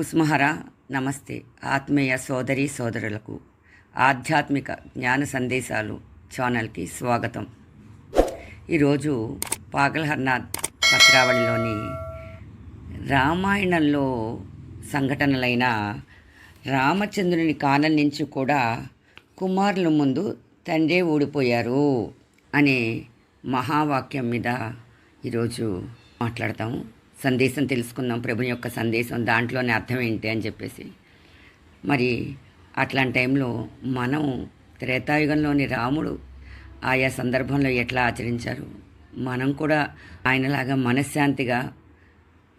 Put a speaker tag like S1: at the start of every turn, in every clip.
S1: కుస్మహర నమస్తే ఆత్మీయ సోదరి సోదరులకు ఆధ్యాత్మిక జ్ఞాన సందేశాలు ఛానల్కి స్వాగతం. ఈరోజు పాగల్హర్నాథ్ పత్రావళిలోని రామాయణంలో సంఘటనలైన రామచంద్రుని కాలం నుంచి కూడా కుమారుల ముందు తండ్రే ఓడిపోయారు అనే మహావాక్యం మీద ఈరోజు మాట్లాడతాము. సందేశం తెలుసుకుందాం ప్రభు యొక్క సందేశం దాంట్లోనే అర్థం ఏంటి అని చెప్పేసి. మరి అట్లాంటి టైంలో మనం త్రేతాయుగంలోని రాముడు ఆయా సందర్భంలో ఎట్లా ఆచరించారు? మనం కూడా ఆయనలాగా మనశ్శాంతిగా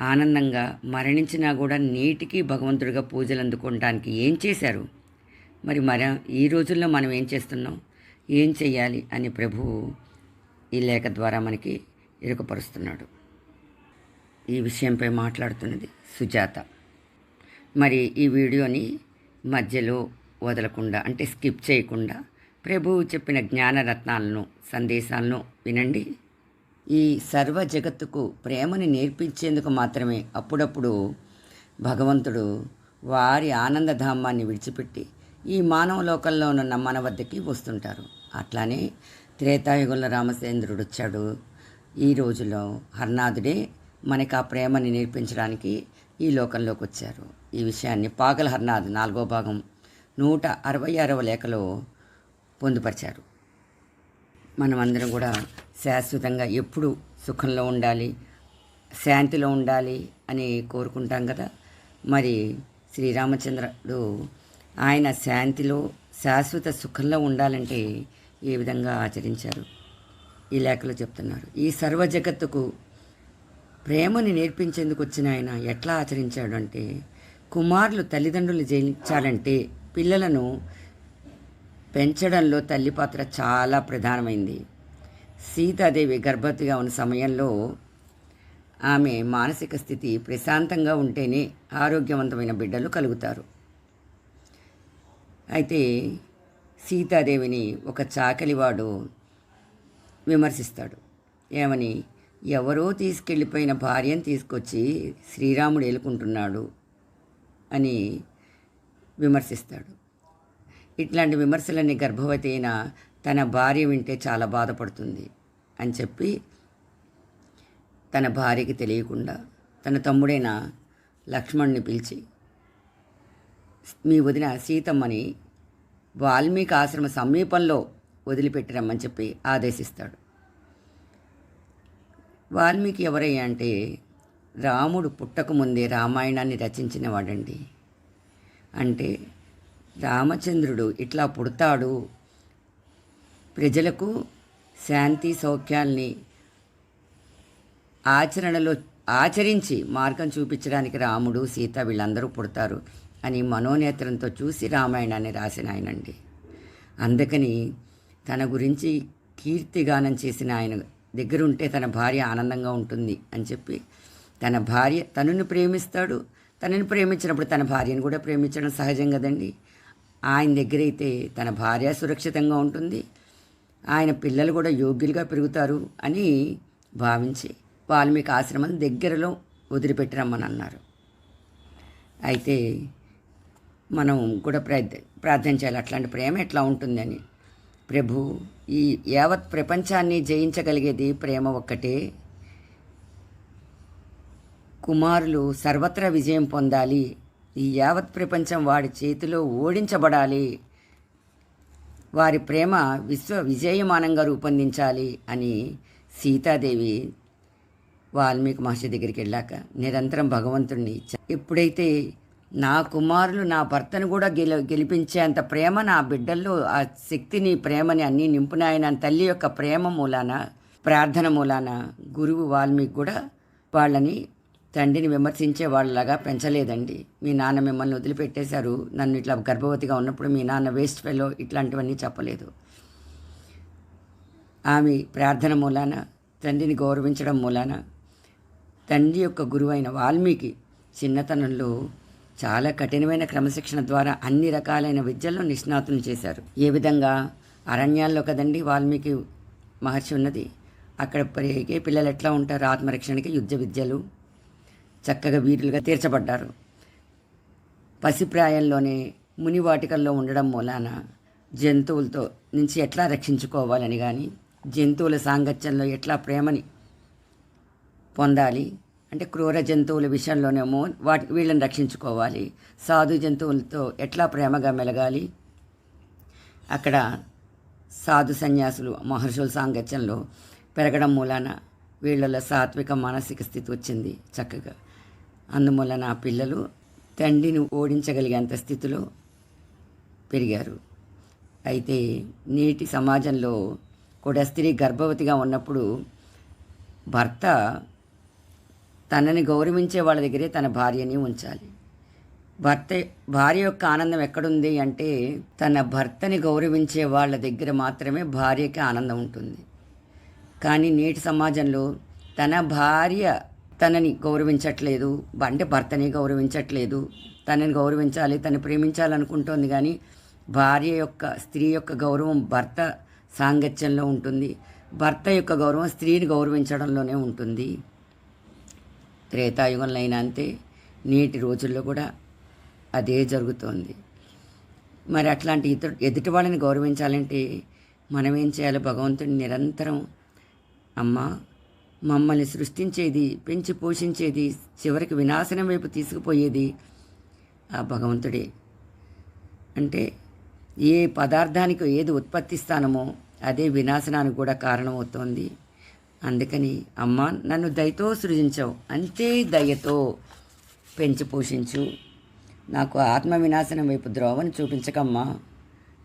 S1: ఆనందంగా మరణించినా కూడా నీటికి భగవంతుడిగా పూజలు అందుకోవడానికి ఏం చేశారు? మరి మన ఈ రోజుల్లో మనం ఏం చేస్తున్నాం? ఏం చెయ్యాలి అని ప్రభువు ఈ లేఖ ద్వారా మనకి ఇరుకపరుస్తున్నాడు. ఈ విషయంపై మాట్లాడుతున్నది సుజాత. మరి ఈ వీడియోని మధ్యలో వదలకుండా అంటే స్కిప్ చేయకుండా ప్రభువు చెప్పిన జ్ఞానరత్నాలను సందేశాలను వినండి. ఈ సర్వ జగత్తుకు ప్రేమని నేర్పించేందుకు మాత్రమే అప్పుడప్పుడు భగవంతుడు వారి ఆనందధామాన్ని విడిచిపెట్టి ఈ మానవ లోకంలో ఉన్న మన వద్దకి వస్తుంటారు. అట్లానే త్రేతాయుగంలో రామచంద్రుడు వచ్చాడు ఈ రోజులో హర్నాథుడే మనకి ఆ ప్రేమని నేర్పించడానికి ఈ లోకంలోకి వచ్చారు. ఈ విషయాన్ని పాగల్ హర్నాథ్ నాలుగో భాగం నూట అరవై ఆరవ లేఖలో పొందుపరిచారు. మనమందరం కూడా శాశ్వతంగా ఎప్పుడు సుఖంలో ఉండాలి శాంతిలో ఉండాలి అని కోరుకుంటాం కదా. మరి శ్రీరామచంద్రుడు ఆయన శాంతిలో శాశ్వత సుఖంలో ఉండాలంటే ఏ విధంగా ఆచరించారు? ఈ లేఖలో చెప్తున్నారు ఈ సర్వ జగత్తుకు ప్రేమని నేర్పించేందుకు వచ్చిన ఆయన ఎట్లా ఆచరించాడు అంటే కుమారులు తల్లిదండ్రులు జయించాలంటే పిల్లలను పెంచడంలో తల్లి పాత్ర చాలా ప్రధానమైంది. సీతాదేవి గర్భవతిగా ఉన్న సమయంలో ఆమె మానసిక స్థితి ప్రశాంతంగా ఉంటేనే ఆరోగ్యవంతమైన బిడ్డలు కలుగుతారు. అయితే సీతాదేవిని ఒక చాకలివాడు విమర్శిస్తాడు. ఏమని? ఎవరో తీసుకెళ్ళిపోయిన భార్యను తీసుకొచ్చి శ్రీరాముడు ఏలుకుంటున్నాడు అని విమర్శిస్తాడు. ఇట్లాంటి విమర్శలన్నీ గర్భవతి అయిన తన భార్య వింటే చాలా బాధపడుతుంది అని చెప్పి తన భార్యకి తెలియకుండా తన తమ్ముడైన లక్ష్మణ్ని పిలిచి మీ వదిన సీతమ్మని వాల్మీకి ఆశ్రమ సమీపంలో వదిలిపెట్టిరమ్మని చెప్పి ఆదేశిస్తాడు. వాల్మీకి ఎవరయ్యా అంటే రాముడు పుట్టకముందే రామాయణాన్ని రచించిన వాడండి అంటే రామచంద్రుడు ఇట్లా పుడతాడు. ప్రజలకు శాంతి సౌఖ్యాల్ని ఆచరణలో ఆచరించి మార్గం చూపించడానికి రాముడు సీత వీళ్ళందరూ పుడతారు అని మనోనేత్రంతో చూసి రామాయణాన్ని రాసిన ఆయనండి. అందుకని తన గురించి కీర్తిగానం చేసిన ఆయన దగ్గరుంటే తన భార్య ఆనందంగా ఉంటుంది అని చెప్పి తన భార్య తనను ప్రేమిస్తాడు. తనని ప్రేమించినప్పుడు తన భార్యను కూడా ప్రేమించడం సహజం కదండి. ఆయన దగ్గర అయితే తన భార్య సురక్షితంగా ఉంటుంది. ఆయన పిల్లలు కూడా యోగ్యులుగా పెరుగుతారు అని భావించి వాల్మీకి ఆశ్రమం దగ్గరలో వదిలిపెట్టిరమ్మని అన్నారు అయితే మనం కూడా ప్రార్థ ప్రార్థన చేయాలి అట్లాంటి ప్రేమ ఎట్లా ఉంటుందని. ప్రభు ఈ యావత్ ప్రపంచాన్ని జయించగలిగేది ప్రేమ ఒక్కటే. కుమారులు సర్వత్రా విజయం పొందాలి. ఈ యావత్ ప్రపంచం వాడి చేతిలో ఓడించబడాలి. వారి ప్రేమ విశ్వ విజయమానంగా రూపొందించాలి అని సీతాదేవి వాల్మీకి మహర్షి దగ్గరికి వెళ్ళాక నిరంతరం భగవంతుడిని ఎప్పుడైతే నా కుమారులు నా భర్తను కూడా గెలి గెలిపించేంత ప్రేమ నా బిడ్డల్లో ఆ శక్తిని ప్రేమని అన్నీ నింపునాయన తల్లి యొక్క ప్రేమ మూలాన ప్రార్థన మూలాన గురువు వాల్మీకి కూడా వాళ్ళని తండ్రిని విమర్శించే వాళ్ళలాగా పెంచలేదండి. మీ నాన్న మిమ్మల్ని వదిలిపెట్టేశారు. నన్ను ఇట్లా గర్భవతిగా ఉన్నప్పుడు మీ నాన్న వేస్ట్ ఫెలో ఇట్లాంటివన్నీ చెప్పలేదు. ఆమె ప్రార్థన మూలాన తండ్రిని గౌరవించడం మూలాన తండ్రి యొక్క గురువైన వాల్మీకి చిన్నతనంలో చాలా కఠినమైన క్రమశిక్షణ ద్వారా అన్ని రకాలైన విద్యల్లో నిష్ణాతులు చేశారు. ఏ విధంగా? అరణ్యాల్లో కదండి వాల్మీకి మహర్షి ఉన్నది. అక్కడ పెరిగే పిల్లలు ఎట్లా ఉంటారు? ఆత్మరక్షణకి యుద్ధ విద్యలు చక్కగా వీరులుగా తీర్చబడ్డారు. పసిప్రాయంలోనే మునివాటికల్లో ఉండడం మూలాన జంతువులతో నుంచి ఎట్లా రక్షించుకోవాలని కానీ జంతువుల సాంగత్యంలో ఎట్లా ప్రేమని పొందాలి? అంటే క్రూర జంతువుల విషయంలోనేమో వాటి వీళ్ళని రక్షించుకోవాలి. సాధు జంతువులతో ఎట్లా ప్రేమగా మెలగాలి? అక్కడ సాధు సన్యాసులు మహర్షుల సాంగత్యంలో పెరగడం మూలాన వీళ్ళలో సాత్విక మానసిక స్థితి వచ్చింది చక్కగా. అందువలన ఆ పిల్లలు తండ్రిని ఓడించగలిగేంత స్థితిలో పెరిగారు. అయితే నేటి సమాజంలో కూడా స్త్రీ గర్భవతిగా ఉన్నప్పుడు భర్త తనని గౌరవించే వాళ్ళ దగ్గరే తన భార్యని ఉంచాలి. భర్త భార్య యొక్క ఆనందం ఎక్కడుంది అంటే తన భర్తని గౌరవించే వాళ్ళ దగ్గర మాత్రమే భార్యకి ఆనందం ఉంటుంది. కానీ నేటి సమాజంలో తన భార్య తనని గౌరవించట్లేదు అంటే భర్తని గౌరవించట్లేదు తనని గౌరవించాలి తను ప్రేమించాలనుకుంటోంది కానీ భార్య యొక్క స్త్రీ యొక్క గౌరవం భర్త సాంగత్యంలో ఉంటుంది. భర్త యొక్క గౌరవం స్త్రీని గౌరవించడంలోనే ఉంటుంది. త్రేతాయుగంలో అయినా అంతే నేటి రోజుల్లో కూడా అదే జరుగుతోంది. మరి అట్లాంటి ఇతరు ఎదుటి వాళ్ళని గౌరవించాలంటే మనం ఏం చేయాలి? భగవంతుడిని నిరంతరం అమ్మ మమ్మల్ని సృష్టించేది పెంచి పోషించేది చివరికి వినాశనం వైపు తీసుకుపోయేది ఆ భగవంతుడే. అంటే ఏ పదార్థానికి ఏది ఉత్పత్తిస్తానమో అదే వినాశనానికి కూడా కారణమవుతోంది. అందుకని అమ్మ నన్ను దయతో సృజించావు. అంతే దయతో పెంచి పోషించు. నాకు ఆత్మ వినాశనం వైపు ద్రోవను చూపించకమ్మా.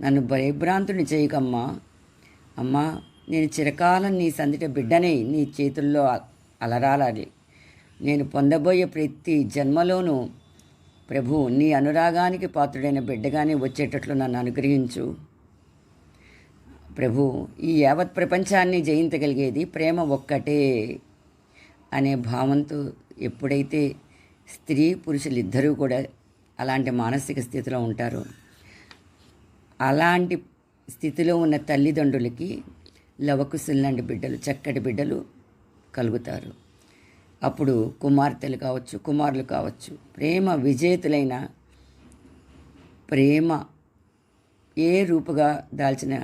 S1: నన్ను భయభ్రాంతుని చేయకమ్మా. అమ్మా నేను చిరకాలం నీ సందిట బిడ్డనే నీ చేతుల్లో అలరాలాలి. నేను పొందబోయే ప్రతి జన్మలోనూ ప్రభు నీ అనురాగానికి పాత్రుడైన బిడ్డగానే వచ్చేటట్లు నన్ను అనుగ్రహించు. ప్రభు ఈ యావత్ ప్రపంచాన్ని జయించగలిగేది ప్రేమ ఒక్కటే అనే భావంతో ఎప్పుడైతే స్త్రీ పురుషులు ఇద్దరూ కూడా అలాంటి మానసిక స్థితిలో ఉంటారో అలాంటి స్థితిలో ఉన్న తల్లిదండ్రులకి లవకుశుల్లాంటి బిడ్డలు చక్కటి బిడ్డలు కలుగుతారు. అప్పుడు కుమార్తెలు కావచ్చు కుమారులు కావచ్చు ప్రేమ విజేతులైన ప్రేమ ఏ రూపుగా దాల్చిన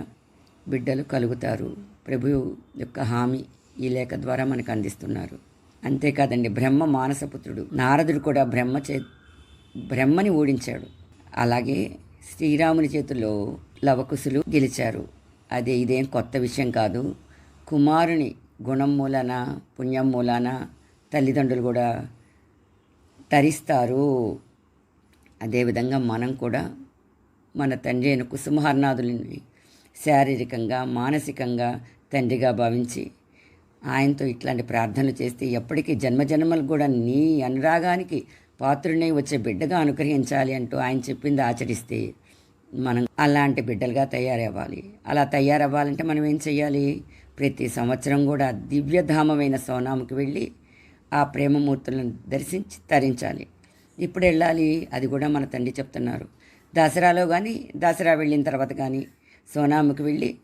S1: బిడ్డలు కలుగుతారు. ప్రభు యొక్క హామీ ఈ లేఖ ద్వారా మనకు అందిస్తున్నారు. అంతేకాదండి బ్రహ్మ మానసపుత్రుడు. నారదుడు కూడా బ్రహ్మ చే బ్రహ్మని ఓడించాడు అలాగే శ్రీరాముని చేతుల్లో లవకుశులు గెలిచారు. అదే ఇదేం కొత్త విషయం కాదు. కుమారుని గుణం మూలాన పుణ్యం మూలాన తల్లిదండ్రులు కూడా తరిస్తారు. అదేవిధంగా మనం కూడా మన తండ్రి అయిన కుసుమహర్నాథులని శారీరకంగా మానసికంగా తండ్రిగా భావించి ఆయనతో ఇట్లాంటి ప్రార్థనలు చేస్తే ఎప్పటికీ జన్మజన్మలు కూడా నీ అనురాగానికి పాత్రుడిని వచ్చే బిడ్డగా అనుగ్రహించాలి అంటూ ఆయన చెప్పింది ఆచరిస్తే మనం అలాంటి బిడ్డలుగా తయారవ్వాలి. అలా తయారవ్వాలంటే మనం ఏం చేయాలి ప్రతి సంవత్సరం కూడా దివ్యధామమైన సోనాముకి వెళ్ళి ఆ ప్రేమమూర్తులను దర్శించి తరించాలి. ఇప్పుడు వెళ్ళాలి అది కూడా మన తండ్రి చెప్తున్నారు. దసరాలో కానీ దసరా వెళ్ళిన తర్వాత కానీ సోనాముకి వెళ్ళి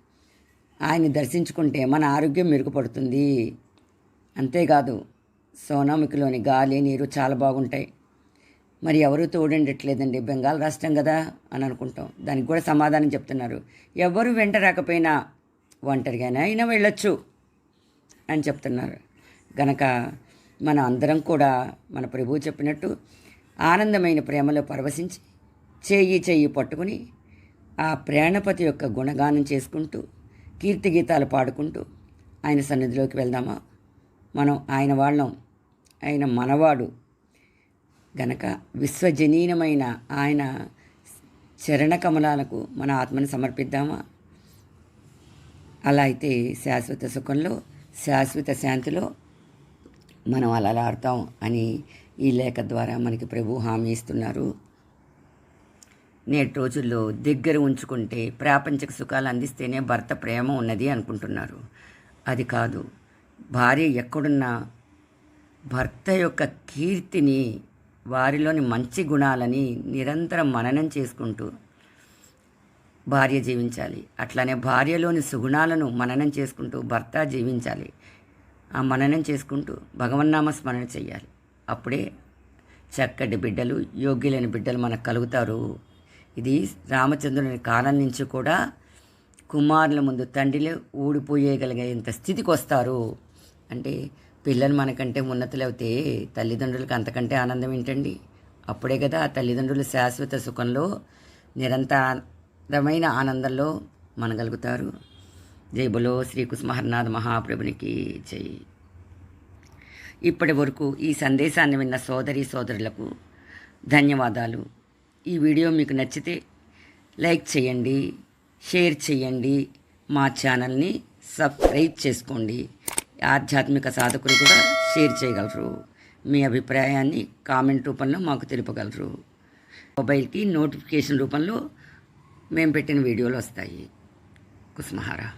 S1: ఆయన్ని దర్శించుకుంటే మన ఆరోగ్యం మెరుగుపడుతుంది. అంతేకాదు సోనాముఖిలోని గాలి నీరు చాలా బాగుంటాయి. మరి ఎవరూ తోడుండట్లేదండి? బెంగాల్ రాష్ట్రం కదా అని అనుకుంటాం. దానికి కూడా సమాధానం చెప్తున్నారు. ఎవరు వెంట రాకపోయినా ఒంటరిగానే అయినా వెళ్ళొచ్చు అని చెప్తున్నారు. గనక మన అందరం కూడా మన ప్రభువు చెప్పినట్టు ఆనందమైన ప్రేమలో పరవశించి చేయి చేయి పట్టుకుని ఆ ప్రాణపతి యొక్క గుణగానం చేసుకుంటూ కీర్తి గీతాలు పాడుకుంటూ ఆయన సన్నిధిలోకి వెళ్దామా? మనం ఆయన వాళ్ళం ఆయన మనవాడు. గనక విశ్వజనీనమైన ఆయన చరణ కమలాలకు మన ఆత్మను సమర్పిద్దామా? అలా అయితే శాశ్వత సుఖంలో శాశ్వత శాంతిలో మనం అలా ఆడతాం అని ఈ లేఖ ద్వారా మనకి ప్రభు హామీ ఇస్తున్నారు. నేటి రోజుల్లో దగ్గర ఉంచుకుంటే ప్రాపంచిక సుఖాలు అందిస్తేనే భర్త ప్రేమ ఉన్నది అనుకుంటున్నారు. అది కాదు భార్య ఎక్కడున్నా భర్త యొక్క కీర్తిని వారిలోని మంచి గుణాలని నిరంతరం మననం చేసుకుంటూ భార్య జీవించాలి. అట్లానే భార్యలోని సుగుణాలను మననం చేసుకుంటూ భర్త జీవించాలి. ఆ మననం చేసుకుంటూ భగవన్నామ స్మరణ చేయాలి. అప్పుడే చక్కటి బిడ్డలు యోగ్యులైన బిడ్డలు మనకు కలుగుతారు. ఇది రామచంద్రుని కాలం నుంచి కూడా కుమారుల ముందు తండ్రిలో ఊడిపోయేయగలిగేంత స్థితికి వస్తారు. అంటే పిల్లలు మనకంటే ఉన్నతులవుతే తల్లిదండ్రులకు అంతకంటే ఆనందం ఏంటండి? అప్పుడే కదా తల్లిదండ్రులు శాశ్వత సుఖంలో నిరంతరమైన ఆనందంలో మనగలుగుతారు. జై బలో శ్రీకృష్ణ మహాప్రభునికి జై. ఇప్పటి వరకు ఈ సందేశాన్ని విన్న సోదరి సోదరులకు ధన్యవాదాలు. ఈ వీడియో మీకు నచ్చితే లైక్ చేయండి షేర్ చేయండి మా ఛానల్ని సబ్స్క్రైబ్ చేసుకోండి. ఆధ్యాత్మిక సాధకులు కూడా షేర్ చేయగలరు. మీ అభిప్రాయాన్ని కామెంట్ రూపంలో మాకు తెలుపగలరు. మొబైల్కి నోటిఫికేషన్ రూపంలో మేము పెట్టిన వీడియోలు వస్తాయి. కుస్మహారా.